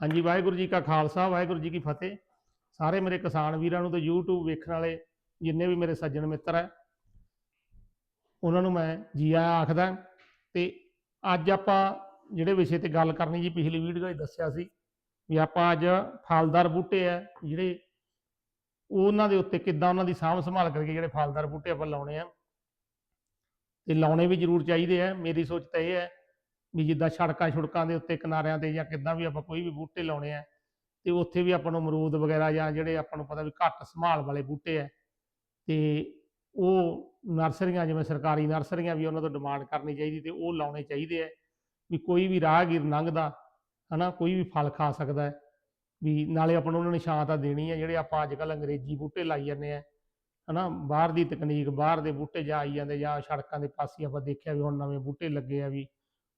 ਹਾਂਜੀ, ਵਾਹਿਗੁਰੂ ਜੀ ਕਾ ਖਾਲਸਾ, ਵਾਹਿਗੁਰੂ ਜੀ ਕੀ ਫਤਿਹ। ਸਾਰੇ ਮੇਰੇ ਕਿਸਾਨ ਵੀਰਾਂ ਨੂੰ ਤੇ YouTube ਵੇਖਣ ਵਾਲੇ ਜਿੰਨੇ ਵੀ ਮੇਰੇ ਸੱਜਣ ਮਿੱਤਰ ਹੈ ਉਹਨਾਂ ਨੂੰ ਮੈਂ ਜੀ ਆਇਆਂ ਆਖਦਾ ਤੇ ਅੱਜ ਆਪਾਂ ਜਿਹੜੇ ਵਿਸ਼ੇ ਤੇ ਗੱਲ ਕਰਨੀ ਜੀ, ਪਿਛਲੀ ਵੀਡੀਓ 'ਚ ਦੱਸਿਆ ਸੀ ਵੀ ਆਪਾਂ ਅੱਜ ਫਲਦਾਰ ਬੂਟੇ ਆ, ਜਿਹੜੇ ਉਹਨਾਂ ਦੇ ਉੱਤੇ ਕਿੱਦਾਂ ਉਹਨਾਂ ਦੀ ਸਾਂਭ ਸੰਭਾਲ ਕਰਕੇ ਜਿਹੜੇ ਫਲਦਾਰ ਬੂਟੇ ਆਪਾਂ ਲਾਉਣੇ ਆ। ਤੇ ਲਾਉਣੇ ਵੀ ਜ਼ਰੂਰ ਚਾਹੀਦੇ ਆ, ਮੇਰੀ ਸੋਚ ਤਾਂ ਇਹ ਹੈ ਵੀ ਜਿੱਦਾਂ ਸੜਕਾਂ ਛੁੜਕਾਂ ਦੇ ਉੱਤੇ ਕਿਨਾਰਿਆਂ ਤੇ ਜਾਂ ਕਿੱਦਾਂ ਵੀ ਆਪਾਂ ਕੋਈ ਵੀ ਬੂਟੇ ਲਾਉਣੇ ਆ, ਤੇ ਉੱਥੇ ਵੀ ਆਪਾਂ ਨੂੰ ਅਮਰੂਦ ਵਗੈਰਾ ਜਾਂ ਜਿਹੜੇ ਆਪਾਂ ਨੂੰ ਪਤਾ ਵੀ ਘੱਟ ਸੰਭਾਲ ਵਾਲੇ ਬੂਟੇ ਆ, ਤੇ ਉਹ ਨਰਸਰੀਆਂ, ਜਿਵੇਂ ਸਰਕਾਰੀ ਨਰਸਰੀਆਂ ਵੀ ਉਹਨਾਂ ਤੋਂ ਡਿਮਾਂਡ ਕਰਨੀ ਚਾਹੀਦੀ ਤੇ ਉਹ ਲਾਉਣੇ ਚਾਹੀਦੇ ਆ, ਵੀ ਕੋਈ ਵੀ ਰਾਹਗੀਰ ਲੰਘਦਾ, ਹਨਾ, ਕੋਈ ਵੀ ਫਲ ਖਾ ਸਕਦਾ ਹੈ, ਵੀ ਨਾਲੇ ਆਪਾਂ ਨੂੰ ਉਹਨਾਂ ਨੇ ਛਾਂ ਤਾਂ ਦੇਣੀ ਹੈ ਜਿਹੜੇ ਆਪਾਂ ਅੱਜ ਕੱਲ੍ਹ ਅੰਗਰੇਜ਼ੀ ਬੂਟੇ ਲਾਈ ਜਾਂਦੇ ਆ, ਹਨਾ, ਬਾਹਰ ਦੀ ਤਕਨੀਕ, ਬਾਹਰ ਦੇ ਬੂਟੇ ਜਾ ਆਈ ਜਾਂਦੇ ਜਾਂ ਸੜਕਾਂ ਦੇ ਪਾਸੇ ਆਪਾਂ ਦੇਖਿਆ ਵੀ ਹੁਣ ਨਵੇਂ ਬੂਟੇ ਲੱਗੇ ਆ ਵੀ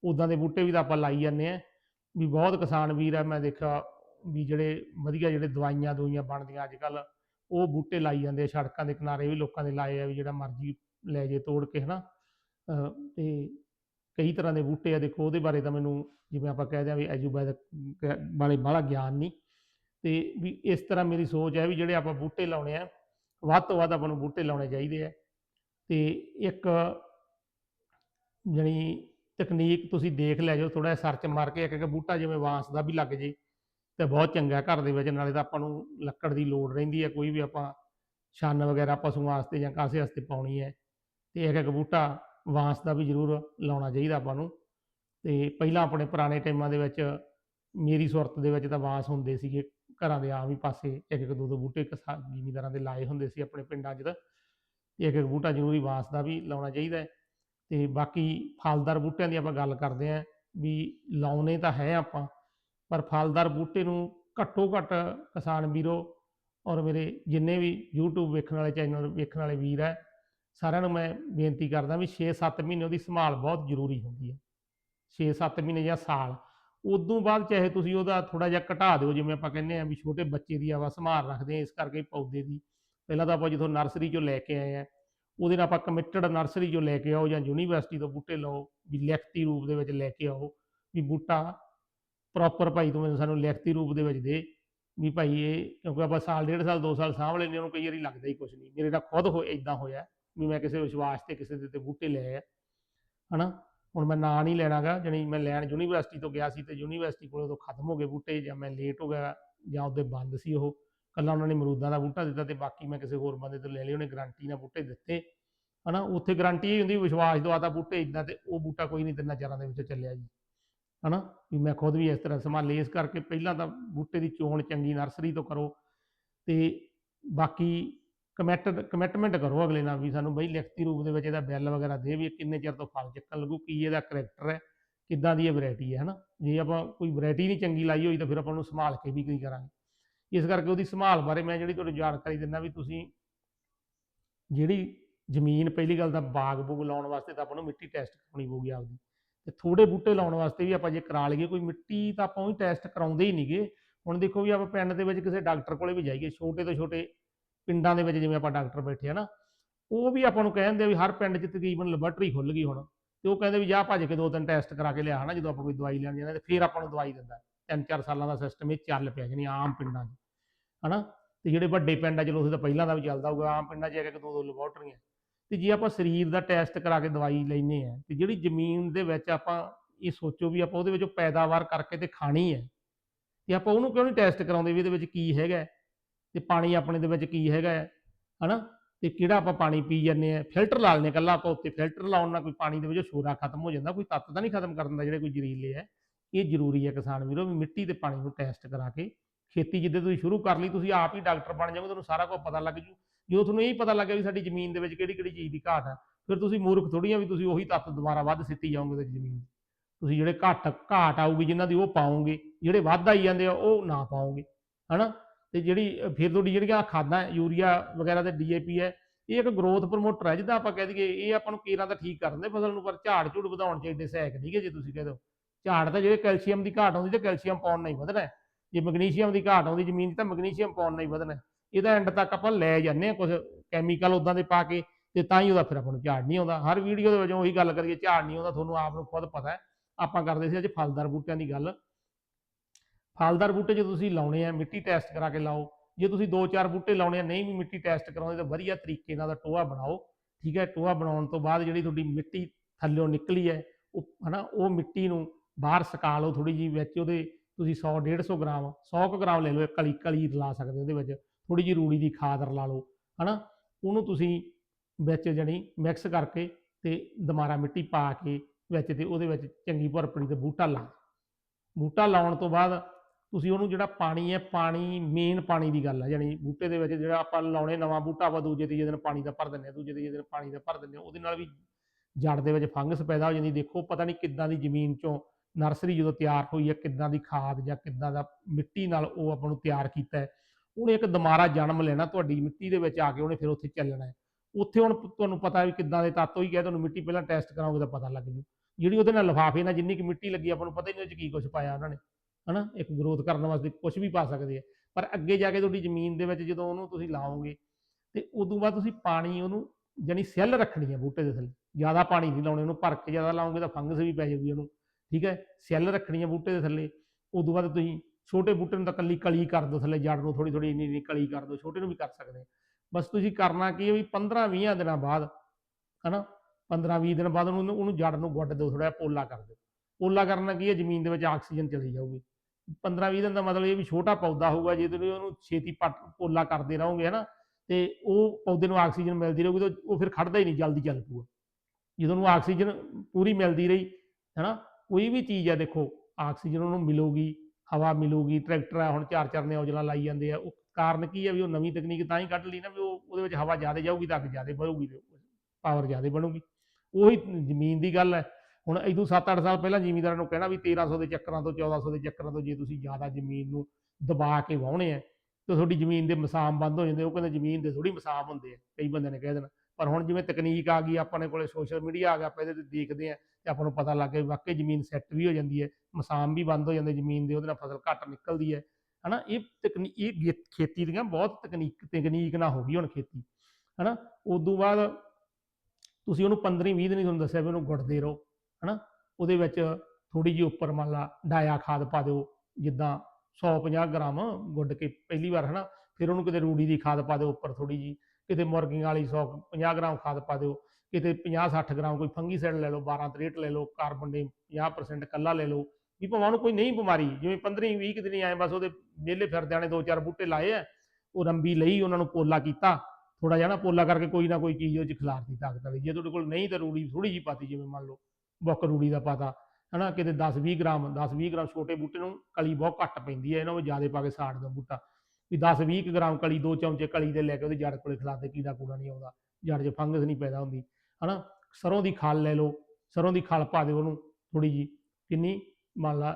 ਉਦਾਂ ਦੇ ਬੂਟੇ ਵੀ ਤਾਂ ਆਪਾਂ ਲਾਈ ਜਾਂਦੇ ਆ ਵੀ ਬਹੁਤ ਕਿਸਾਨ ਵੀਰ ਆ, ਮੈਂ ਦੇਖਿਆ ਵੀ ਜਿਹੜੇ ਵਧੀਆ ਜਿਹੜੇ ਦਵਾਈਆਂ ਦਵਾਈਆਂ ਬਣਦੀਆਂ ਅੱਜ ਕੱਲ ਉਹ ਬੂਟੇ ਲਾਈ ਜਾਂਦੇ ਆ, ਸੜਕਾਂ ਦੇ ਕਿਨਾਰੇ ਵੀ ਲੋਕਾਂ ਦੇ ਲਾਏ ਆ ਵੀ ਜਿਹੜਾ ਮਰਜ਼ੀ ਲੈ ਜੇ ਤੋੜ ਕੇ, ਹਨਾ। ਅਹ ਤੇ ਕਈ ਤਰ੍ਹਾਂ ਦੇ ਬੂਟੇ ਆ, ਦੇਖੋ ਉਹਦੇ ਬਾਰੇ ਤਾਂ ਮੈਨੂੰ ਜਿਵੇਂ ਆਪਾਂ ਕਹਿ ਆ ਵੀ ਐਜੂਬੈਦਿਕ ਬਾਰੇ ਬਾਹਲਾ ਗਿਆਨ ਨਹੀਂ। ਤੇ ਵੀ ਇਸ ਤਰ੍ਹਾਂ ਮੇਰੀ ਸੋਚ ਹੈ ਵੀ ਜਿਹੜੇ ਆਪਾਂ ਬੂਟੇ ਲਾਉਣੇ ਆ, ਵੱਧ ਤੋਂ ਵੱਧ ਆਪਾਂ ਨੂੰ ਬੂਟੇ ਲਾਉਣੇ ਚਾਹੀਦੇ ਆ। ਤੇ ਇੱਕ ਜਣੀ ਤਕਨੀਕ ਤੁਸੀਂ ਦੇਖ ਲਿਆ ਜੋ ਥੋੜਾ ਸਰਚ ਮਾਰ ਕੇ ਇੱਕ ਇੱਕ ਬੂਟਾ ਜਿਵੇਂ ਵਾਂਸ ਦਾ ਵੀ ਲੱਗ ਜੇ ਤੇ ਬਹੁਤ ਚੰਗਾ ਘਰ ਦੇ ਵਿੱਚ, ਨਾਲੇ ਤਾਂ ਆਪਾਂ ਨੂੰ ਲੱਕੜ ਦੀ ਲੋੜ ਰਹਿੰਦੀ ਹੈ, ਕੋਈ ਵੀ ਆਪਾਂ ਛੰਨ ਵਗੈਰਾ ਪਸ਼ੂ ਵਾਸਤੇ ਜਾਂ ਕਾਸੇ ਵਾਸਤੇ ਪਾਉਣੀ ਹੈ ਤੇ ਇੱਕ ਇੱਕ ਬੂਟਾ ਵਾਂਸ ਦਾ ਵੀ ਜ਼ਰੂਰ ਲਾਉਣਾ ਚਾਹੀਦਾ ਆਪਾਂ ਨੂੰ। ਤੇ ਪਹਿਲਾਂ ਆਪਣੇ ਪੁਰਾਣੇ ਟਾਈਮਾਂ ਦੇ ਵਿੱਚ ਮੇਰੀ ਸੁਰਤ ਦੇ ਵਿੱਚ ਤਾਂ ਵਾਂਸ ਹੁੰਦੇ ਸੀਗੇ, ਘਰਾਂ ਦੇ ਆਮ ਹੀ ਪਾਸੇ ਇੱਕ ਇੱਕ ਦੋ ਦੋ ਬੂਟੇ ਕਿਸਾ ਜ਼ਿਮੀਂਦਾਰਾਂ ਦੇ ਲਾਏ ਹੁੰਦੇ ਸੀ ਆਪਣੇ ਪਿੰਡਾਂ 'ਚ ਤਾਂ ਇੱਕ ਇੱਕ ਬੂਟਾ ਜ਼ਰੂਰੀ ਵਾਂਸ ਦਾ ਵੀ ਲਾਉਣਾ ਚਾਹੀਦਾ ਹੈ। ਤੇ ਬਾਕੀ ਫਲਦਾਰ ਬੂਟਿਆਂ ਦੀ ਆਪਾਂ ਗੱਲ ਕਰਦੇ ਆਂ ਵੀ ਲਾਉਣੇ ਤਾਂ ਹੈ ਆਪਾਂ, ਪਰ ਫਲਦਾਰ ਬੂਟੇ ਨੂੰ ਘੱਟੋ ਘੱਟ ਕਿਸਾਨ ਵੀਰੋ ਔਰ ਮੇਰੇ ਜਿੰਨੇ ਵੀ YouTube ਵੇਖਣ ਵਾਲੇ ਚੈਨਲ ਵੇਖਣ ਵਾਲੇ ਵੀਰ ਹੈ, ਸਾਰਿਆਂ ਨੂੰ ਮੈਂ ਬੇਨਤੀ ਕਰਦਾ ਵੀ 6-7 ਮਹੀਨੇ ਉਹਦੀ ਸੰਭਾਲ ਬਹੁਤ ਜ਼ਰੂਰੀ ਹੁੰਦੀ ਹੈ। 6-7 ਮਹੀਨੇ ਜਾਂ ਸਾਲ, ਉਦੋਂ ਬਾਅਦ ਚਾਹੇ ਤੁਸੀਂ ਉਹਦਾ ਥੋੜਾ ਜਿਹਾ ਘਟਾ ਦਿਓ, ਜਿਵੇਂ ਆਪਾਂ ਕਹਿੰਦੇ ਆ ਵੀ ਛੋਟੇ ਬੱਚੇ ਦੀ ਆਵਾ ਸੰਭਾਲ ਰੱਖਦੇ ਆ ਇਸ ਕਰਕੇ ਪੌਦੇ ਦੀ। ਪਹਿਲਾਂ ਤਾਂ ਆਪਾਂ ਜਦੋਂ ਨਰਸਰੀ ਚੋਂ ਲੈ ਕੇ ਆਏ ਆ ਉਹਦੇ ਨਾਲ ਆਪਾਂ ਕਮਿਟਡ ਨਰਸਰੀ ਚੋਂ ਲੈ ਕੇ ਆਓ ਜਾਂ ਯੂਨੀਵਰਸਿਟੀ ਤੋਂ ਬੂਟੇ ਲਓ, ਵੀ ਲਿਖਤੀ ਰੂਪ ਦੇ ਵਿੱਚ ਲੈ ਕੇ ਆਓ, ਵੀ ਬੂਟਾ ਪ੍ਰੋਪਰ ਭਾਈ ਤੂੰ ਮੈਨੂੰ ਸਾਨੂੰ ਲਿਖਤੀ ਰੂਪ ਦੇ ਵਿੱਚ ਦੇ, ਵੀ ਭਾਈ ਇਹ ਕਿਉਂਕਿ ਆਪਾਂ ਸਾਲ, ਡੇਢ ਸਾਲ, ਦੋ ਸਾਲ ਸਾਂਭ ਲੈਂਦੇ ਉਹਨੂੰ ਕਈ ਵਾਰੀ ਲੱਗਦਾ ਹੀ ਕੁਝ ਨਹੀਂ। ਮੇਰੇ ਨਾਲ ਖੁਦ ਹੋ ਇਦਾਂ ਹੋਇਆ ਵੀ ਮੈਂ ਕਿਸੇ ਵਿਸ਼ਵਾਸ ਤੇ, ਕਿਸੇ ਦੇ ਤੇ ਬੂਟੇ ਲਏ ਆ, ਹਨਾ? ਹੁਣ ਮੈਂ ਨਾਂ ਨਹੀਂ ਲੈਣਾਗਾ, ਜਾਣੀ ਮੈਂ ਲੈਣ ਯੂਨੀਵਰਸਿਟੀ ਤੋਂ ਗਿਆ ਸੀ ਤੇ ਯੂਨੀਵਰਸਿਟੀ ਕੋਲ ਉਦੋਂ ਖਤਮ ਹੋ ਗਏ ਬੂਟੇ ਜਾਂ ਮੈਂ ਲੇਟ ਹੋ ਗਿਆ ਜਾਂ ਉਹਦੇ ਬੰਦ ਸੀ ਉਹ। ਕੱਲਾ ਉਹਨਾਂ ਨੇ ਮਰੂਦਾਂ ਦਾ ਬੂਟਾ ਦਿੱਤਾ ਤੇ ਬਾਕੀ ਮੈਂ ਕਿਸੇ ਹੋਰ ਬੰਦੇ ਤੋਂ ਲੈ ਲਏ, ਉਹਨੇ ਗਾਰੰਟੀ ਨਾਲ ਬੂਟੇ ਦਿੱਤੇ। ਹਨਾ, ਉੱਥੇ ਗਾਰੰਟੀ ਇਹ ਹੁੰਦੀ ਵਿਸ਼ਵਾਸ ਦਵਾਤਾ ਬੂਟੇ ਇਦਾਂ ਤੇ ਉਹ ਬੂਟਾ ਕੋਈ ਨਹੀਂ ਤਿੰਨਾਂ ਚਾਰਾਂ ਦੇ ਵਿੱਚ ਚੱਲਿਆ ਜੀ। ਹਨਾ, ਵੀ ਮੈਂ ਖੁਦ ਵੀ ਇਸ ਤਰ੍ਹਾਂ ਸੰਭਾਲੇ, ਇਸ ਕਰਕੇ ਪਹਿਲਾਂ ਤਾਂ ਬੂਟੇ ਦੀ ਚੋਣ ਚੰਗੀ ਨਰਸਰੀ ਤੋਂ ਕਰੋ ਤੇ ਬਾਕੀ ਕਮਿਟ ਕਮਿਟਮੈਂਟ ਕਰੋ ਅਗਲੇ ਨਾਲ ਵੀ ਸਾਨੂੰ ਬਈ ਲਿਖਤੀ ਰੂਪ ਦੇ ਵਿੱਚ ਇਹਦਾ ਬਿੱਲ ਵਗੈਰਾ ਦੇ ਵੀ ਕਿੰਨੇ ਚਿਰ ਤੋਂ ਫਲ ਚੱਕਣ ਲੱਗੂ, ਕੀ ਇਹਦਾ ਕਰੈਕਟਰ ਹੈ, ਕਿੱਦਾਂ ਦੀ ਇਹ ਵੈਰਾਈਟੀ ਹੈ, ਹਨਾ। ਜੇ ਆਪਾਂ ਕੋਈ ਵੈਰਾਈਟੀ ਨਹੀਂ ਚੰਗੀ ਲਾਈ ਹੋਈ ਤਾਂ ਫਿਰ ਆਪਾਂ ਉਹਨੂੰ ਸੰਭਾਲ ਕੇ ਵੀ ਕੀ ਕਰਾਂਗੇ। ਇਸ ਕਰਕੇ ਉਹਦੀ ਸੰਭਾਲ ਬਾਰੇ ਮੈਂ ਜਿਹੜੀ ਤੁਹਾਨੂੰ ਜਾਣਕਾਰੀ ਦਿੰਦਾ ਵੀ ਤੁਸੀਂ ਜਿਹੜੀ ਜ਼ਮੀਨ ਪਹਿਲੀ ਗੱਲ ਤਾਂ ਬਾਗ ਬੂਗ ਲਾਉਣ ਵਾਸਤੇ ਤਾਂ ਆਪਾਂ ਨੂੰ ਮਿੱਟੀ ਟੈਸਟ ਕਰਾਉਣੀ ਪਊਗੀ ਆਪਦੀ। ਤੇ ਥੋੜੇ ਬੂਟੇ ਲਾਉਣ ਵਾਸਤੇ ਵੀ ਆਪਾਂ ਜੇ ਕਰਾ ਲਈਏ, ਕੋਈ ਮਿੱਟੀ ਤਾਂ ਆਪਾਂ ਉਹ ਟੈਸਟ ਕਰਾਉਂਦੇ ਹੀ ਨਹੀਂਗੇ। ਹੁਣ ਦੇਖੋ ਵੀ ਆਪਾਂ ਪਿੰਡ ਦੇ ਵਿੱਚ ਕਿਸੇ ਡਾਕਟਰ ਕੋਲੇ ਵੀ ਜਾਈਏ, ਛੋਟੇ ਤੋਂ ਛੋਟੇ ਪਿੰਡਾਂ ਦੇ ਵਿੱਚ ਜਿਵੇਂ ਆਪਾਂ ਡਾਕਟਰ ਬੈਠੇ ਆ ਨਾ, ਉਹ ਵੀ ਆਪਾਂ ਨੂੰ ਕਹਿੰਦੇ ਵੀ ਹਰ ਪਿੰਡ 'ਚ ਤਕਰੀਬਨ ਲੈਬੋਰਟਰੀ ਖੁੱਲ ਗਈ ਹੁਣ। ਤੇ ਉਹ ਕਹਿੰਦੇ ਵੀ ਜਾ ਭੱਜ ਕੇ ਦੋ ਤਿੰਨ ਟੈਸਟ ਕਰਾ ਕੇ ਲਿਆ ਹਨਾ, ਜਦੋਂ ਆਪਾਂ ਕੋਈ ਦਵਾਈ ਲੈਣ ਜਾਂਦੇ ਤੇ ਫਿਰ ਆਪਾਂ ਨੂੰ ਦਵਾਈ ਦਿੰਦਾ। ਤਿੰਨ ਚਾਰ ਸਾਲਾਂ ਦਾ ਸਿਸਟਮ ਇਹ ਚੱਲ ਪਿਆ ਜਾਨੀ ਆਮ ਪਿੰਡਾਂ 'ਚ ਹਨਾ? ਤੇ ਜਿਹੜੇ ਵੱਡੇ ਪਿੰਡ ਆ ਚਲੋ ਉੱਥੇ ਤਾਂ ਪਹਿਲਾਂ ਦਾ ਵੀ ਚੱਲਦਾ ਹੋਊਗਾ ਆਮ ਪਿੰਡਾਂ 'ਚ ਇੱਕ ਇੱਕ ਦੋ ਦੋ ਲੈਬੋਰਟਰੀਆਂ ਤੇ ਜੇ ਆਪਾਂ ਸਰੀਰ ਦਾ ਟੈਸਟ ਕਰਾ ਕੇ ਦਵਾਈ ਲੈਨੇ ਆ ਤੇ ਜਿਹੜੀ ਜ਼ਮੀਨ ਦੇ ਵਿੱਚ ਆਪਾਂ ਇਹ ਸੋਚੋ ਵੀ ਆਪਾਂ ਉਹਦੇ ਵਿੱਚੋਂ ਪੈਦਾਵਾਰ ਕਰਕੇ ਤੇ ਖਾਣੀ ਹੈ ਤੇ ਆਪਾਂ ਉਹਨੂੰ ਕਿਉਂ ਨਹੀਂ ਟੈਸਟ ਕਰਾਉਂਦੇ ਵੀ ਇਹਦੇ ਵਿੱਚ ਕੀ ਹੈਗਾ ਹੈ, ਤੇ ਪਾਣੀ ਆਪਣੇ ਦੇ ਵਿੱਚ ਕੀ ਹੈਗਾ ਹੈ, ਹਨਾ? ਤੇ ਕਿਹੜਾ ਆਪਾਂ ਪਾਣੀ ਪੀ ਜਾਂਦੇ ਆ? ਫਿਲਟਰ ਲਾ ਲੈਂਦੇ ਕੱਲਾ ਆਪਾਂ ਉੱਤੇ ਫਿਲਟਰ ਲਾਉਣ ਨਾਲ ਕੋਈ ਪਾਣੀ ਦੇ ਵਿੱਚੋਂ ਸ਼ੋਰਾ ਖਤਮ ਹੋ ਜਾਂਦਾ ਕੋਈ ਤੱਤ ਤਾਂ ਨਹੀਂ ਖਤਮ ਕਰ ਦਿੰਦਾ ਜਿਹੜੇ ਕੋਈ ਜ਼ਹਿਰੀਲੇ ਹੈ ਇਹ ਜ਼ਰੂਰੀ ਹੈ ਕਿਸਾਨ ਵੀਰੋ ਵੀ ਮਿੱਟੀ ਤੇ ਪਾਣੀ ਨੂੰ ਟੈਸਟ ਕਰਾ ਕੇ ਖੇਤੀ ਜਿੱਦੇ ਤੁਸੀਂ ਸ਼ੁਰੂ ਕਰ ਲਈ, ਤੁਸੀਂ ਆਪ ਹੀ ਡਾਕਟਰ ਬਣ ਜਾਓਗੇ, ਤੁਹਾਨੂੰ ਸਾਰਾ ਕੁਝ ਪਤਾ ਲੱਗ ਜੂ। ਜਦੋਂ ਤੁਹਾਨੂੰ ਇਹ ਪਤਾ ਲੱਗਿਆ ਵੀ ਸਾਡੀ ਜ਼ਮੀਨ ਦੇ ਵਿੱਚ ਕਿਹੜੀ ਕਿਹੜੀ ਚੀਜ਼ ਦੀ ਘਾਟ ਹੈ ਫਿਰ ਤੁਸੀਂ ਮੂਰਖ ਥੋੜੀਆਂ ਵੀ ਤੁਸੀਂ ਉਹੀ ਤੱਤ ਦੁਬਾਰਾ ਵੱਧ ਸਿੱਟੀ ਜਾਓਗੇ ਉਹਦੇ ਜ਼ਮੀਨ 'ਚ। ਤੁਸੀਂ ਜਿਹੜੇ ਘੱਟ, ਘਾਟ ਆਊਗੀ ਜਿਨ੍ਹਾਂ ਦੀ ਉਹ ਪਾਓਗੇ, ਜਿਹੜੇ ਵੱਧ ਆਈ ਜਾਂਦੇ ਆ, ਉਹ ਨਾ ਪਾਓਗੇ, ਹਨਾ? ਤੇ ਜਿਹੜੀ, ਫਿਰ ਤੁਹਾਡੀ ਜਿਹੜੀਆਂ ਖਾਦਾਂ, ਯੂਰੀਆ ਵਗੈਰਾ ਤੇ ਡੀਏਪੀ ਹੈ, ਇਹ ਇੱਕ ਗਰੋਥ ਪ੍ਰਮੋਟਰ ਹੈ, ਜਿੱਦਾਂ ਆਪਾਂ ਕਹਿ ਦਈਏ, ਇਹ ਆਪਾਂ ਨੂੰ ਕੀਰਾਂ ਤਾਂ ਠੀਕ ਕਰ ਦਿੰਦੇ, ਫਸਲ ਨੂੰ ਪਰ ਝਾੜ ਝੂੜ ਵਧਾਉਣ ਚ ਏਡੇ ਸਹਾਇਕ ਨਹੀਂਗੇ ਜੇ ਤੁਸੀਂ ਕਹਿ ਦਿਓ ਝਾੜ ਤਾਂ ਜਿਹੜੇ ਕੈਲਸ਼ੀਅਮ ਦੀ ਘਾਟ ਆਉਂਦੀ ਤੇ ਕੈਲਸ਼ੀਅਮ ਪਾਉਣ ਨਾਲ ਵਧਣਾ ਜੇ ਮੈਗਨੀਸ਼ੀਅਮ ਦੀ ਘਾਟ ਆਉਂਦੀ, ਜ਼ਮੀਨ 'ਚ ਤਾਂ ਮੈਗਨੀਸ਼ੀਅਮ ਪਾਉਣ ਨਾਲ ਵਧਣਾ ਇਹਦਾ ਐਂਡ ਤੱਕ ਆਪਾਂ ਲੈ ਜਾਂਦੇ ਆ ਕੁਝ ਕੈਮੀਕਲ ਉਦਾਂ ਦੇ ਪਾ ਕੇ ਤੇ ਤਾਂ ਹੀ ਉਹਦਾ ਫਿਰ ਆਪਾਂ ਨੂੰ ਝਾੜ ਨਹੀਂ ਆਉਂਦਾ। ਹਰ ਵੀਡੀਓ ਦੇ ਵਿੱਚ ਉਹੀ ਗੱਲ ਕਰੀਏ, ਝਾੜ ਨਹੀਂ ਆਉਂਦਾ, ਤੁਹਾਨੂੰ ਆਪ ਨੂੰ ਖੁਦ ਪਤਾ ਹੈ। ਆਪਾਂ ਕਰਦੇ ਸੀ ਅੱਜ ਫਲਦਾਰ ਬੂਟਿਆਂ ਦੀ ਗੱਲ। ਫਲਦਾਰ ਬੂਟੇ ਜੇ ਤੁਸੀਂ ਲਾਉਣੇ ਆ, ਮਿੱਟੀ ਟੈਸਟ ਕਰਾ ਕੇ ਲਾਓ। ਜੇ ਤੁਸੀਂ ਦੋ ਚਾਰ ਬੂਟੇ ਲਾਉਣੇ ਆ, ਨਹੀਂ ਵੀ ਮਿੱਟੀ ਟੈਸਟ ਕਰਾਉਂਦੇ ਤਾਂ ਵਧੀਆ ਤਰੀਕੇ ਨਾਲ ਦਾ ਟੋਆ ਬਣਾਓ। ਠੀਕ ਹੈ, ਟੋਆ ਬਣਾਉਣ ਤੋਂ ਬਾਅਦ ਜਿਹੜੀ ਤੁਹਾਡੀ ਮਿੱਟੀ ਥੱਲਿਓਂ ਨਿਕਲੀ ਹੈ, ਉਹ ਹਨਾ, ਉਹ ਮਿੱਟੀ ਨੂੰ ਬਾਹਰ ਸੁਕਾ ਲਓ ਥੋੜੀ ਜਿਹੀ ਵਿੱਚ ਉਹਦੇ ਤੁਸੀਂ 100 150 ਗ੍ਰਾਮ 100 ਕੁ ਗ੍ਰਾਮ ਲੈ ਲਓ ਕਲੀ ਕਲੀ ਰਲਾ ਸਕਦੇ ਉਹਦੇ ਵਿੱਚ। ਥੋੜੀ ਜਿਹੀ ਰੂੜੀ ਦੀ ਖਾਦ ਰਲਾ ਲਓ, ਹਨਾ? ਉਹਨੂੰ ਤੁਸੀਂ ਵਿੱਚ ਜਣੀ ਮਿਕਸ ਕਰਕੇ ਤੇ ਦੁਬਾਰਾ ਮਿੱਟੀ ਪਾ ਕੇ ਵਿੱਚ ਤੇ ਉਹਦੇ ਵਿੱਚ ਚੰਗੀ ਭਰਪੜੀ ਤੇ ਬੂਟਾ ਲਾ ਬੂਟਾ ਲਾਉਣ ਤੋਂ ਬਾਅਦ ਤੁਸੀਂ ਉਹਨੂੰ ਜਿਹੜਾ ਪਾਣੀ ਹੈ, ਪਾਣੀ ਮੇਨ ਪਾਣੀ ਦੀ ਗੱਲ ਹੈ ਯਾਨੀ ਬੂਟੇ ਦੇ ਵਿੱਚ ਜਿਹੜਾ ਆਪਾਂ ਲਾਉਣੇ ਨਵਾਂ ਬੂਟਾ, ਆਪਾਂ ਦੂਜੇ ਤੀਜੇ ਦਿਨ ਪਾਣੀ ਦਾ ਭਰ ਦਿੰਦੇ ਹਾਂ, ਦੂਜੇ ਤੀਜੇ ਦਿਨ ਪਾਣੀ ਦਾ ਭਰ ਦਿੰਦੇ ਹਾਂ, ਉਹਦੇ ਨਾਲ ਵੀ ਜੜ ਦੇ ਵਿੱਚ ਫੰਗਸ ਪੈਦਾ ਹੋ ਜਾਂਦੀ। ਦੇਖੋ, ਪਤਾ ਨਹੀਂ ਕਿੱਦਾਂ ਦੀ ਜ਼ਮੀਨ ਚੋਂ ਨਰਸਰੀ ਜਦੋਂ ਤਿਆਰ ਹੋਈ ਹੈ, ਕਿੱਦਾਂ ਦੀ ਖਾਦ ਜਾਂ ਕਿੱਦਾਂ ਦਾ ਮਿੱਟੀ ਨਾਲ ਉਹ ਆਪਾਂ ਨੂੰ ਤਿਆਰ ਕੀਤਾ ਹੈ, ਉਹਨੇ ਇੱਕ ਦੁਬਾਰਾ ਜਨਮ ਲੈਣਾ ਤੁਹਾਡੀ ਮਿੱਟੀ ਦੇ ਵਿੱਚ ਆ ਕੇ, ਉਹਨੇ ਫਿਰ ਉੱਥੇ ਚੱਲਣਾ ਹੈ। ਉੱਥੇ ਹੁਣ ਤੁਹਾਨੂੰ ਪਤਾ ਵੀ ਕਿੱਦਾਂ ਦੇ ਤੱਤ ਹੋਈ ਗਿਆ, ਤੁਹਾਨੂੰ ਮਿੱਟੀ ਪਹਿਲਾਂ ਟੈਸਟ ਕਰਾਓਗੇ ਤਾਂ ਪਤਾ ਲੱਗ ਜੂ। ਜਿਹੜੀ ਉਹਦੇ ਨਾਲ ਲਿਫਾਫੇ ਨਾਲ ਜਿੰਨੀ ਕਿ ਮਿੱਟੀ ਲੱਗੀ ਆਪਾਂ ਨੂੰ ਪਤਾ ਹੀ ਨਹੀਂ ਉਹ 'ਚ ਕੀ ਕੁਝ ਪਾਇਆ ਉਹਨਾਂ ਨੇ, ਹਨਾ? ਇੱਕ ਗਰੋਥ ਕਰਨ ਵਾਸਤੇ ਕੁਝ ਵੀ ਪਾ ਸਕਦੇ ਆ। ਪਰ ਅੱਗੇ ਜਾ ਕੇ ਤੁਹਾਡੀ ਜ਼ਮੀਨ ਦੇ ਵਿੱਚ ਜਦੋਂ ਉਹਨੂੰ ਤੁਸੀਂ ਲਾਓਗੇ, ਤੇ ਉਦੋਂ ਬਾਅਦ ਤੁਸੀਂ ਪਾਣੀ ਉਹਨੂੰ ਜਾਨੀ ਸੈੱਲ ਰੱਖਣੀ ਹੈ ਬੂਟੇ ਦੇ ਥੱਲੇ। ਜ਼ਿਆਦਾ ਪਾਣੀ ਨਹੀਂ ਲਾਉਣੇ ਉਹਨੂੰ, ਭਰ ਕੇ ਜ਼ਿਆਦਾ ਲਾਓਗੇ ਤਾਂ ਫੰਗਸ ਵੀ ਪੈ ਜਾਊਗੀ ਉਹਨੂੰ। ਠੀਕ ਹੈ, ਸੈੱਲ ਰੱਖਣੀ ਹੈ ਬੂਟੇ ਦੇ ਥੱਲੇ, ਉਦੋਂ ਬਾਅਦ ਤੁਸੀਂ ਛੋਟੇ ਬੂਟੇ ਨੂੰ ਤਾਂ ਕੱਲੀ ਕਲੀ ਕਰ ਦਿਓ ਥੱਲੇ ਜੜ ਨੂੰ ਥੋੜੀ ਥੋੜੀ ਇੰਨੀ ਇੰਨੀ ਕਲੀ ਕਰ ਦਿਓ, ਛੋਟੇ ਨੂੰ ਵੀ ਕਰ ਸਕਦੇ ਆ। ਬਸ ਤੁਸੀਂ ਕਰਨਾ ਕੀ ਹੈ ਵੀ 15 20 ਦਿਨਾਂ ਬਾਅਦ, ਹਨਾ 15 20 ਦਿਨ ਬਾਅਦ ਉਹਨੂੰ ਉਹਨੂੰ ਜੜ ਨੂੰ ਗੁੱਡ ਦਿਓ ਥੋੜਾ ਜਿਹਾ ਪੋਲਾ ਕਰ ਦਿਓ। ਪੋਲਾ ਕਰਨਾ ਕੀ ਹੈ, ਜ਼ਮੀਨ ਦੇ ਵਿੱਚ ਆਕਸੀਜਨ ਚਲੀ ਜਾਊਗੀ। 15 20 ਦਿਨ ਦਾ ਮਤਲਬ ਇਹ ਵੀ ਛੋਟਾ ਪੌਦਾ ਹੋਊਗਾ ਜੇ ਤੁਸੀਂ ਉਹਨੂੰ ਛੇਤੀ ਪੱਟ, ਪੋਲਾ ਕਰਦੇ ਰਹੋਗੇ, ਹਨਾ, ਤੇ ਉਹ ਪੌਦੇ ਨੂੰ ਆਕਸੀਜਨ ਮਿਲਦੀ ਰਹੂਗੀ ਤਾਂ ਉਹ ਫਿਰ ਖੜਦਾ ਹੀ ਨਹੀਂ, ਜਲਦੀ ਚੱਲ ਪੂਗਾ ਜਦੋਂ ਉਹਨੂੰ ਆਕਸੀਜਨ ਪੂਰੀ ਮਿਲਦੀ ਰਹੀ, ਹੈਨਾ ਕੋਈ ਵੀ ਚੀਜ਼ ਆ, ਦੇਖੋ, ਆਕਸੀਜਨ ਉਹਨੂੰ ਮਿਲੂਗੀ, ਹਵਾ ਮਿਲੂਗੀ, ਟਰੈਕਟਰ ਆ, ਹੁਣ ਚਾਰ ਚਾਰ ਨੇ ਲਾਈ ਜਾਂਦੇ ਆ, ਉਹ ਕਾਰਨ ਕੀ ਆ ਵੀ ਉਹ ਨਵੀਂ ਤਕਨੀਕ ਤਾਂ ਹੀ ਕੱਢ ਲਈ ਨਾ ਵੀ ਉਹ, ਉਹਦੇ ਵਿੱਚ ਹਵਾ ਜ਼ਿਆਦਾ ਜਾਊਗੀ ਤਾਂ ਅੱਗ ਜ਼ਿਆਦਾ ਵਧੂਗੀ ਪਾਵਰ ਜ਼ਿਆਦਾ ਬਣੂਗੀ। ਉਹੀ ਜ਼ਮੀਨ ਦੀ ਗੱਲ ਹੈ। ਹੁਣ ਇਦੋਂ 7-8 ਸਾਲ ਪਹਿਲਾਂ ਜ਼ਿਮੀਂਦਾਰਾਂ ਨੂੰ ਕਹਿਣਾ ਵੀ 1300 ਦੇ ਚੱਕਰਾਂ ਤੋਂ 1400 ਦੇ ਚੱਕਰਾਂ ਤੋਂ ਜੇ ਤੁਸੀਂ ਜ਼ਿਆਦਾ ਜ਼ਮੀਨ ਨੂੰ ਦਬਾ ਕੇ ਵਾਹੁਣੇ ਆ, ਤੇ ਤੁਹਾਡੀ ਜ਼ਮੀਨ ਦੇ ਮਸਾਮ ਬੰਦ ਹੋ ਜਾਂਦੇ ਉਹ ਕਹਿੰਦੇ ਜ਼ਮੀਨ ਦੇ ਥੋੜੀ ਮਸਾਮ ਹੁੰਦੇ ਆ, ਕਈ ਬੰਦਿਆਂ ਨੇ ਕਹਿ ਦੇਣਾ। ਪਰ ਹੁਣ ਜਿਵੇਂ ਤਕਨੀਕ ਆ ਗਈ ਆਪਣੇ ਕੋਲੇ ਸੋਸ਼ਲ ਮੀਡੀਆ ਆ ਗਿਆ, ਆਪਾਂ ਇਹਦੇ ਤੇ ਦੇਖਦੇ ਆ। ਤੇ ਆਪਾਂ ਨੂੰ ਪਤਾ ਲੱਗ ਗਿਆ ਵਾਕਈ ਜ਼ਮੀਨ ਸੈੱਟ ਵੀ ਹੋ ਜਾਂਦੀ ਹੈ, ਮਸਾਮ ਵੀ ਬੰਦ ਹੋ ਜਾਂਦੇ ਜ਼ਮੀਨ ਦੇ, ਉਹਦੇ ਨਾਲ ਫਸਲ ਘੱਟ ਨਿਕਲਦੀ ਹੈ। ਹਨਾ, ਇਹ ਤਕਨੀ, ਇਹ ਗੇ- ਖੇਤੀ ਦੀਆਂ ਬਹੁਤ ਤਕਨੀਕ ਤਕਨੀਕ ਨਾਲ ਹੋ ਗਈ ਹੁਣ ਖੇਤੀ। ਹਨਾ, ਉਦੋਂ ਬਾਅਦ ਤੁਸੀਂ ਉਹਨੂੰ 15 20 ਦਿਨ ਹੀ ਤੁਹਾਨੂੰ ਦੱਸਿਆ ਵੀ ਉਹਨੂੰ ਗੁੱਡਦੇ ਰਹੋ। ਹਨਾ, ਉਹਦੇ ਵਿੱਚ ਥੋੜੀ ਜਿਹੀ ਉੱਪਰ ਮੰਨ ਲਾ ਡਾਇਆ ਖਾਦ ਪਾ ਦਿਓ, ਜਿੱਦਾਂ 150 ਗ੍ਰਾਮ ਗੁੱਡ ਕੇ ਪਹਿਲੀ ਵਾਰ, ਹਨਾ, ਫਿਰ ਉਹਨੂੰ ਕਿਤੇ ਰੂੜੀ ਦੀ ਖਾਦ ਪਾ ਦਿਓ ਉੱਪਰ ਥੋੜੀ ਜੀ ਕਿਤੇ ਮੁਰਗੀਆਂ ਵਾਲੀ 150 ਗ੍ਰਾਮ ਖਾਦ ਪਾ ਦਿਓ। ਕਿਤੇ 50 60 ਗ੍ਰਾਮ ਕੋਈ ਫੰਗੀਸਾਈਡ ਲੈ ਲਓ 12 63 ਲੈ ਲਓ ਕਾਰਬਨ ਦੇ 50% ਕੱਲਾ ਲੈ ਲਓ, ਵੀ ਭਾਵੇਂ ਉਹਨੂੰ ਕੋਈ ਨਹੀਂ ਬਿਮਾਰੀ, ਜਿਵੇਂ 15 20 ਕੁ ਦਿਨ ਆਏ, ਬਸ ਉਹਦੇ ਵਿਹਲੇ ਫਿਰਦਿਆਂ ਨੇ ਦੋ ਚਾਰ ਬੂਟੇ ਲਾਏ ਆ, ਉਹ ਰੰਬੀ ਲਈ, ਉਹਨਾਂ ਨੂੰ ਪੋਲਾ ਕੀਤਾ ਥੋੜਾ ਜਿਹਾ ਨਾ ਪੋਲਾ ਕਰਕੇ ਕੋਈ ਨਾ ਕੋਈ ਚੀਜ਼ ਉਹ ਚ ਖਿਲਾਰਤੀ ਤਾਕਤ ਵਾਲੀ, ਜੇ ਤੁਹਾਡੇ ਕੋਲ ਨਹੀਂ ਤਾਂ ਰੂੜੀ ਥੋੜੀ ਜਿਹੀ ਪਾਤੀ, ਜਿਵੇਂ ਮੰਨ ਲਓ ਬੁੱਕ ਰੂੜੀ ਦਾ ਪਾਤਾ, ਹਨਾ, ਕਿਤੇ 10 20 ਗ੍ਰਾਮ 10 20 ਗ੍ਰਾਮ ਛੋਟੇ ਬੂਟੇ ਨੂੰ ਕਲੀ ਬਹੁਤ ਘੱਟ ਪੈਂਦੀ ਹੈ ਇਹਨਾਂ ਨੂੰ ਜ਼ਿਆਦਾ ਪਾ ਕੇ ਸਾੜ ਦਿਓ ਬੂਟਾ, ਵੀ 10 20 ਗ੍ਰਾਮ ਕਲੀ ਦੋ ਚਮਚੇ ਕਲੀ ਦੇ ਲੈ ਕੇ ਉਹਦੇ ਜੜ ਕੋਲੇ ਖਿਲਾਰਦੇ ਕੀੜਾ ਕੂੜਾ ਨਹੀਂ ਆਉਂਦਾ, ਜੜ 'ਚ ਫੰਗਸ ਨਹੀਂ ਪੈਦਾ ਹੁੰਦੀ ਹਨਾ, ਸਰੋਂ ਦੀ ਖਲ ਲੈ ਲਓ, ਸਰੋਂ ਦੀ ਖਲ ਪਾ ਦਿਓ ਉਹਨੂੰ ਥੋੜੀ ਜੀ ਕਿੰਨੀ? ਮੰਨ ਲਾ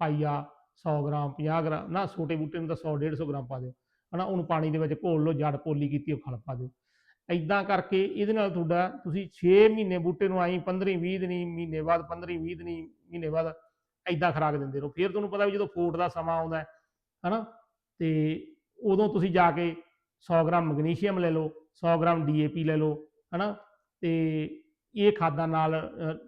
ਪਾਈਆ 100 ਗ੍ਰਾਮ 50 ਗ੍ਰਾਮ, ਨਾ ਛੋਟੇ ਬੂਟੇ ਨੂੰ ਤਾਂ 100 150 ਗ੍ਰਾਮ ਪਾ ਦਿਓ, ਹਨਾ, ਉਹਨੂੰ ਪਾਣੀ ਦੇ ਵਿੱਚ ਘੋਲ ਲਓ, ਜੜ ਪੋਲੀ ਕੀਤੀ, ਉਹ ਖਲ ਪਾ ਦਿਓ। ਐਦਾਂ ਕਰਕੇ ਇਹਦੇ ਨਾਲ ਤੁਹਾਡਾ ਤੁਸੀਂ 6 ਮਹੀਨੇ ਬੂਟੇ ਨੂੰ ਆਈ 15 20 ਦਿਨੀ, ਮਹੀਨੇ ਬਾਅਦ 15 20 ਦਿਨੀ, ਮਹੀਨੇ ਬਾਅਦ ਐਦਾਂ ਖਰਾਕ ਦਿੰਦੇ ਰਹੋ। ਫਿਰ ਤੁਹਾਨੂੰ ਪਤਾ ਵੀ ਜਦੋਂ ਫੋਟ ਦਾ ਸਮਾਂ ਆਉਂਦਾ ਹੈ, ਹਨਾ, ਤੇ ਉਦੋਂ ਤੁਸੀਂ ਜਾ ਕੇ 100 ਗ੍ਰਾਮ ਮੈਗਨੀਸ਼ੀਅਮ ਲੈ ਲਓ 100 ਗ੍ਰਾਮ ਡੀਏਪੀ ਲੈ ਲਓ, ਹਨਾ ਤੇ ਇਹ ਖਾਦਾਂ ਨਾਲ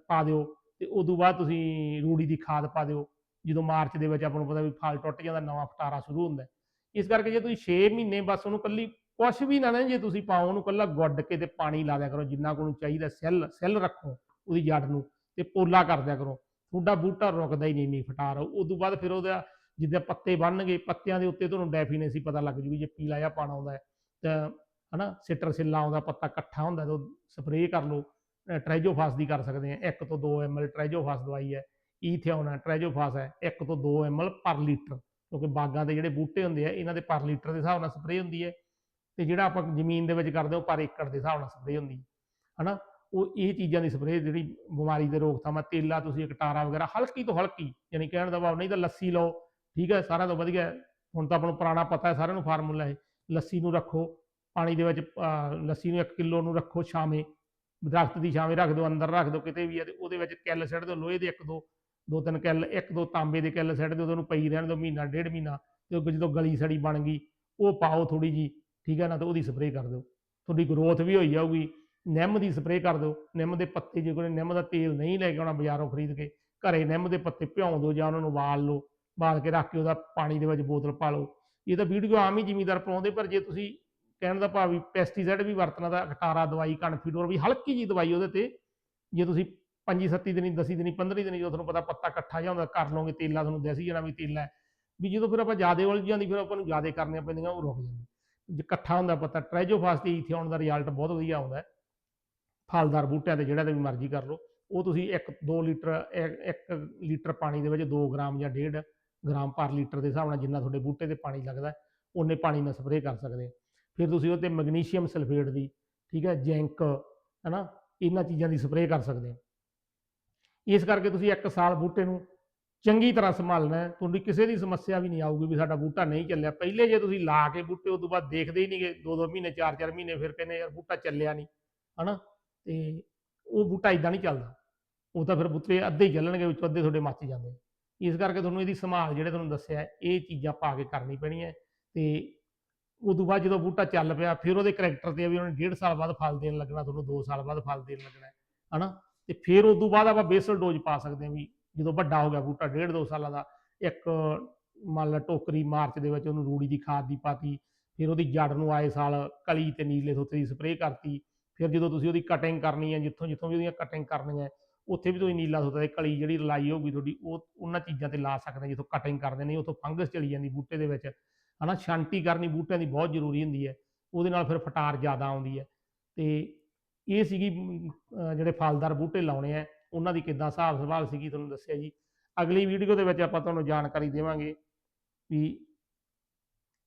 ਪਾ ਦਿਓ ਤੇ ਉਦੋਂ ਬਾਅਦ ਤੁਸੀਂ ਰੂੜੀ ਦੀ ਖਾਦ ਪਾ ਦਿਓ। ਜਦੋਂ ਮਾਰਚ ਦੇ ਵਿੱਚ ਆਪਾਂ ਨੂੰ ਪਤਾ ਵੀ ਫਲ ਟੁੱਟ ਜਾਂਦਾ, ਨਵਾਂ ਫਟਾਰਾ ਸ਼ੁਰੂ ਹੁੰਦਾ ਇਸ ਕਰਕੇ ਜੇ ਤੁਸੀਂ 6 ਮਹੀਨੇ ਬਸ ਉਹਨੂੰ ਕੱਲੀ ਕੁਛ ਵੀ ਨਾ ਨਾ ਜੇ ਤੁਸੀਂ ਪਾਓ, ਉਹਨੂੰ ਕੱਲਾ ਗੁੱਡ ਕੇ ਤੇ ਪਾਣੀ ਲਾ ਦਿਆ ਕਰੋ, ਜਿੰਨਾ ਕੁ ਚਾਹੀਦਾ ਸੈੱਲ ਸੈੱਲ ਰੱਖੋ ਉਹਦੀ ਜੜ ਨੂੰ ਤੇ ਪੋਲਾ ਕਰ ਦਿਆ ਕਰੋ। ਤੁਹਾਡਾ ਬੂਟਾ ਰੁਕਦਾ ਹੀ ਨਹੀਂ ਨਹੀਂ ਫਟਾਰ। ਉਦੋਂ ਬਾਅਦ ਫਿਰ ਉਹਦਾ ਜਿੱਦਾਂ ਪੱਤੇ ਬਣਨਗੇ, ਪੱਤਿਆਂ ਦੇ ਉੱਤੇ ਤੁਹਾਨੂੰ ਡੈਫੀਨੇਸੀ ਪਤਾ ਲੱਗ ਜੂਗੀ ਜੇ ਪੀਲਾ ਜਿਹਾ ਪਾਣਾ ਆਉਂਦਾ ਤਾਂ ਹਨਾ ਸਿਟਰਸਿੱਲਾ ਆਉਂਦਾ ਪੱਤਾ ਇਕੱਠਾ ਹੁੰਦਾ ਤਾਂ ਸਪਰੇਅ ਕਰ ਲਓ ਅ, ਟ੍ਰੈਜੋਫਾਸ ਦੀ ਕਰ ਸਕਦੇ ਆ 1 ਤੋਂ 2 ml ਟ੍ਰੈਜੋਫਾਸ ਦਵਾਈ ਹੈ ਈਥਿਓਨ ਹੈ ਟ੍ਰੈਜੋਫਾਸ ਹੈ 1 ਤੋਂ 2 ml ਪਰ ਲੀਟਰ ਕਿਉਂਕਿ ਬਾਗਾਂ ਦੇ ਜਿਹੜੇ ਬੂਟੇ ਹੁੰਦੇ ਆ ਇਹਨਾਂ ਦੇ ਪਰ ਲੀਟਰ ਦੇ ਹਿਸਾਬ ਨਾਲ ਸਪਰੇਅ ਹੁੰਦੀ ਹੈ ਤੇ ਜਿਹੜਾ ਆਪਾਂ ਜ਼ਮੀਨ ਦੇ ਵਿੱਚ ਕਰਦੇ ਹਾਂ ਪਰ ਏਕੜ ਦੇ ਹਿਸਾਬ ਨਾਲ ਸਪਰੇਅ ਹੁੰਦੀ ਹੈ ਹਨਾ? ਉਹ ਇਹ ਚੀਜ਼ਾਂ ਦੀ ਸਪਰੇਅ ਜਿਹੜੀ ਬਿਮਾਰੀ ਦੇ ਰੋਕਥਾਮ ਆ ਤੇਲਾ ਤੁਸੀਂ ਕਟਾਰਾ ਵਗੈਰਾ ਹਲਕੀ ਤੋਂ ਹਲਕੀ ਯਾਨੀ ਕਹਿਣ ਦਾ ਭਾਵ ਨਹੀਂ ਤਾਂ ਲੱਸੀ ਲਓ ਠੀਕ ਹੈ ਸਾਰਿਆਂ ਤੋਂ ਵਧੀਆ। ਹੁਣ ਤਾਂ ਆਪਾਂ ਨੂੰ ਪੁਰਾਣਾ ਪਤਾ ਹੈ ਸਾਰਿਆਂ ਨੂੰ ਫਾਰਮੂਲਾ ਹੈ ਲੱਸੀ ਨੂੰ ਰੱਖੋ ਪਾਣੀ ਦੇ ਵਿੱਚ ਲੱਸੀ ਨੂੰ 1 ਕਿਲੋ ਨੂੰ ਰੱਖੋ ਛਾਵੇਂ, ਦਰਖਤ ਦੀ ਛਾਵੇਂ ਰੱਖ ਦਿਓ, ਅੰਦਰ ਰੱਖ ਦਿਓ ਕਿਤੇ ਵੀ ਹੈ ਤੇ ਉਹਦੇ ਵਿੱਚ ਕਿੱਲ ਸਿੱਟ ਦਿਓ, ਲੋਹੇ ਦੇ ਇੱਕ ਦੋ ਦੋ ਤਿੰਨ ਕਿੱਲ, ਇੱਕ ਦੋ ਤਾਂਬੇ ਦੇ ਕਿੱਲ ਸਿੱਟ ਦਿਓ ਉਹਨੂੰ ਪਈ ਰਹਿਣ ਦਿਓ ਮਹੀਨਾ, ਡੇਢ ਮਹੀਨਾ ਤੇ ਉਹ ਜਦੋਂ ਗਲੀ ਸੜੀ ਬਣ ਗਈ, ਉਹ ਪਾਓ ਥੋੜੀ ਜੀ ਠੀਕ ਹੈ ਨਾ, ਤਾਂ ਉਹਦੀ ਸਪਰੇਅ ਕਰ ਦਿਓ। ਤੁਹਾਡੀ ਗਰੋਥ ਵੀ ਹੋਈ ਜਾਊਗੀ, ਨਿੰਮ ਦੀ ਸਪਰੇਅ ਕਰ ਦਿਓ, ਨਿੰਮ ਦੇ ਪੱਤੇ ਜੇ ਕੋਈ, ਨਿੰਮ ਦਾ ਤੇਲ ਨਹੀਂ ਲੈ ਕੇ ਆਉਣਾ ਬਾਜ਼ਾਰੋਂ ਖਰੀਦ ਕੇ, ਘਰੇ ਨਿੰਮ ਦੇ ਪੱਤੇ ਭਿਉਂ ਦਿਓ ਜਾਂ ਉਹਨਾਂ ਨੂੰ ਉਬਾਲ ਲਓ ਬਾਲ ਕੇ ਰੱਖ ਕੇ ਉਹਦਾ ਪਾਣੀ ਦੇ ਵਿੱਚ ਬੋਤਲ ਪਾ ਲਓ। ਇਹ ਤਾਂ ਵੀਡੀਓ ਆਮ ਹੀ ਜ਼ਿਮੀਦਾਰ ਪਾਉਂਦੇ ਪਰ ਜੇ ਤੁਸੀਂ ਕਹਿਣ ਦਾ ਭਾਵ ਵੀ ਪੈਸਟੀਸਾਈਡ ਵੀ ਵਰਤਣਾ ਦਾ ਅਖਟਾਰਾ ਦਵਾਈ ਕਨਫੀਡੋਰ ਵੀ ਹਲਕੀ ਜੀ ਦਵਾਈ ਉਹਦੇ ਤੇ ਜੇ ਤੁਸੀਂ ਪੰਜੀ ਸੱਤੀ ਦਿਨੀ ਦਸੀ ਦਿਨੀ 15 ਦਿਨੀ ਜਦੋਂ ਤੁਹਾਨੂੰ ਪਤਾ ਪੱਤਾ ਇਕੱਠਾ ਜਿਹਾ ਹੁੰਦਾ ਕਰ ਲਓਗੇ ਤੇਲਾ ਤੁਹਾਨੂੰ ਦਿਸੀ ਜਾਣਾ ਵੀ ਤੇਲਾ ਵੀ ਜਦੋਂ ਫਿਰ ਆਪਾਂ ਜ਼ਿਆਦਾ ਉਲਝ ਜਾਂਦੀ ਫਿਰ ਆਪਾਂ ਨੂੰ ਜ਼ਿਆਦਾ ਕਰਨੀਆਂ ਪੈਂਦੀਆਂ ਉਹ ਰੁਕ ਜਾਂਦੀ ਜੇ ਇਕੱਠਾ ਹੁੰਦਾ ਪੱਤਾ ਟ੍ਰੈਜੋਫਾਸ ਤੇ ਇਥਿਓਨ ਦਾ ਰਿਜ਼ਲਟ ਬਹੁਤ ਵਧੀਆ ਆਉਂਦਾ ਫਲਦਾਰ ਬੂਟਿਆਂ ਤੇ ਜਿਹੜਾ ਤੇ ਵੀ ਮਰਜ਼ੀ ਕਰ ਲਓ ਉਹ ਤੁਸੀਂ 1 2 ਲੀਟਰ 1 ਲੀਟਰ ਪਾਣੀ ਦੇ ਵਿੱਚ 2 ਗ੍ਰਾਮ ਜਾਂ 1.5 ਗ੍ਰਾਮ ਪਰ ਲੀਟਰ ਦੇ ਹਿਸਾਬ ਨਾਲ ਜਿੰਨਾ ਤੁਹਾਡੇ ਬੂਟੇ ਤੇ ਪਾਣੀ ਲੱਗਦਾ ਹੈ, ਪਾਣੀ ਨਾਲ ਸਪਰੇਅ ਕਰ ਸਕਦੇ ਹੋ। ਫਿਰ ਤੁਸੀਂ ਉਹ ਤੇ ਮੈਗਨੀਸ਼ੀਅਮ ਸਲਫੇਟ ਦੀ, ਠੀਕ ਹੈ, ਜ਼ਿੰਕ, ਹਨਾ, ਇਹਨਾਂ ਚੀਜ਼ਾਂ ਦੀ ਸਪਰੇਅ ਕਰ ਸਕਦੇ ਹੋ। ਇਸ ਕਰਕੇ ਤੁਸੀਂ ਇੱਕ ਸਾਲ ਬੂਟੇ ਨੂੰ ਚੰਗੀ ਤਰ੍ਹਾਂ ਸੰਭਾਲਣਾ ਹੈ। ਤੁਹਾਡੀ ਕਿਸੇ ਦੀ ਸਮੱਸਿਆ ਵੀ ਨਹੀਂ ਆਊਗੀ ਵੀ ਸਾਡਾ ਬੂਟਾ ਨਹੀਂ ਚੱਲਿਆ। ਪਹਿਲੇ ਜੇ ਤੁਸੀਂ ਲਾ ਕੇ ਬੂਟੇ ਉਸ ਤੋਂ ਬਾਅਦ ਦੇਖਦੇ ਹੀ ਨਹੀਂਗੇ। ਦੋ ਦੋ ਮਹੀਨੇ ਚਾਰ ਚਾਰ ਮਹੀਨੇ ਫਿਰ ਕਹਿੰਦੇ ਯਾਰ ਬੂਟਾ ਚੱਲਿਆ ਨਹੀਂ, ਹਨਾ। ਤੇ ਉਹ ਬੂਟਾ ਇਦਾਂ ਨਹੀਂ ਚੱਲਦਾ। ਉਹ ਤਾਂ ਫਿਰ ਬੂਟੇ ਅੱਧੇ ਹੀ ਚੱਲਣਗੇ, ਵਿੱਚੋਂ ਅੱਧੇ ਤੁਹਾਡੇ ਮੱਚ ਜਾਂਦੇ। ਇਸ ਕਰਕੇ ਤੁਹਾਨੂੰ ਇਹਦੀ ਸੰਭਾਲ, ਜਿਹੜੇ ਤੁਹਾਨੂੰ ਦੱਸਿਆ, ਇਹ ਚੀਜ਼ਾਂ ਪਾ ਕੇ ਕਰਨੀ ਪੈਣੀਆਂ। ਤੇ ਉਸ ਤੋਂ ਬਾਅਦ ਜਦੋਂ ਬੂਟਾ ਚੱਲ ਪਿਆ ਫਿਰ ਉਹਦੇ ਕਰੈਕਟਰ ਤੇ ਵੀ ਉਹਨੇ ਡੇਢ ਸਾਲ ਬਾਅਦ ਫਲ ਦੇਣ ਲੱਗਣਾ ਤੁਹਾਨੂੰ 2 ਸਾਲ ਬਾਅਦ ਫਲ ਦੇਣ ਲੱਗਣਾ ਹੈ, ਹਨਾ? ਤੇ ਫਿਰ ਉਸ ਤੋਂ ਬਾਅਦ ਆਪਾਂ ਬੇਸਲ ਡੋਜ਼ ਪਾ ਸਕਦੇ ਹਾਂ ਵੀ ਜਦੋਂ ਵੱਡਾ ਹੋ ਗਿਆ ਬੂਟਾ ਡੇਢ ਦੋ ਸਾਲਾਂ ਦਾ ਇੱਕ ਮੰਨ ਲਾ ਟੋਕਰੀ ਮਾਰਚ ਦੇ ਵਿੱਚ ਉਹਨੂੰ ਰੂੜੀ ਦੀ ਖਾਦ ਦੀ ਪਾਤੀ ਫਿਰ ਉਹਦੀ ਜੜ ਨੂੰ ਆਏ ਸਾਲ ਕਲੀ ਤੇ ਨੀਲੇ ਥੋਤੇ ਦੀ ਸਪਰੇਅ ਕਰਤੀ ਫਿਰ ਜਦੋਂ ਤੁਸੀਂ ਉਹਦੀ ਕਟਿੰਗ ਕਰਨੀ ਹੈ ਜਿੱਥੋਂ ਜਿੱਥੋਂ ਵੀ ਉਹਦੀਆਂ ਕਟਿੰਗ ਕਰਨੀ ਹੈ, ਉੱਥੇ ਵੀ ਤੁਸੀਂ ਨੀਲਾ ਥੋਤਾ ਦੀ ਕਲੀ ਜਿਹੜੀ ਰਲਾਈ ਹੋਊਗੀ ਤੁਹਾਡੀ ਉਹ ਉਹਨਾਂ ਚੀਜ਼ਾਂ ਤੇ ਲਾ ਸਕਦੇ ਜਿੱਥੋਂ ਕਟਿੰਗ ਕਰਦੇ ਨੇ ਉੱਥੋਂ ਫੰਗਸ ਚਲੀ ਜਾਂਦੀ ਬੂਟੇ ਦੇ ਵਿੱਚ ਹਨਾ ਸ਼ਾਂਤੀ ਕਰਨੀ ਬੂਟਿਆਂ ਦੀ ਬਹੁਤ ਜ਼ਰੂਰੀ ਹੁੰਦੀ ਹੈ, ਉਹਦੇ ਨਾਲ ਫਿਰ ਫਟਾਰ ਜ਼ਿਆਦਾ ਆਉਂਦੀ ਹੈ। ਤੇ ਇਹ ਸੀਗੀ ਜਿਹੜੇ ਫਲਦਾਰ ਬੂਟੇ ਲਾਉਣੇ ਆ ਉਹਨਾਂ ਦੀ ਕਿੱਦਾਂ ਹਿਸਾਬ ਸੰਭਾਲ ਸੀਗੀ ਤੁਹਾਨੂੰ ਦੱਸਿਆ ਜੀ। ਅਗਲੀ ਵੀਡੀਓ ਦੇ ਵਿੱਚ ਆਪਾਂ ਤੁਹਾਨੂੰ ਜਾਣਕਾਰੀ ਦੇਵਾਂਗੇ ਵੀ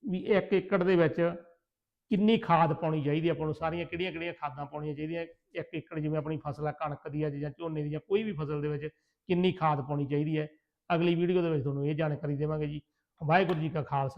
ਵੀ ਇੱਕ ਏਕੜ ਦੇ ਵਿੱਚ ਕਿੰਨੀ ਖਾਦ ਪਾਉਣੀ ਚਾਹੀਦੀ ਹੈ ਆਪਾਂ ਨੂੰ, ਸਾਰੀਆਂ ਕਿਹੜੀਆਂ ਕਿਹੜੀਆਂ ਖਾਦਾਂ ਪਾਉਣੀਆਂ ਚਾਹੀਦੀਆਂ, ਇੱਕ ਏਕੜ ਜਿਵੇਂ ਆਪਣੀ ਫਸਲ ਆ, ਕਣਕ ਦੀ ਆ, ਜਾਂ ਝੋਨੇ ਦੀ, ਜਾਂ ਕੋਈ ਵੀ ਫਸਲ ਦੇ ਵਿੱਚ ਕਿੰਨੀ ਖਾਦ ਪਾਉਣੀ ਚਾਹੀਦੀ ਹੈ। ਅਗਲੀ ਵੀਡੀਓ ਦੇ ਵਿੱਚ ਤੁਹਾਨੂੰ ਇਹ ਜਾਣਕਾਰੀ ਦੇਵਾਂਗੇ ਜੀ। ਵਾਹਿਗੁਰੂ ਜੀ ਕਾ ਖਾਲਸਾ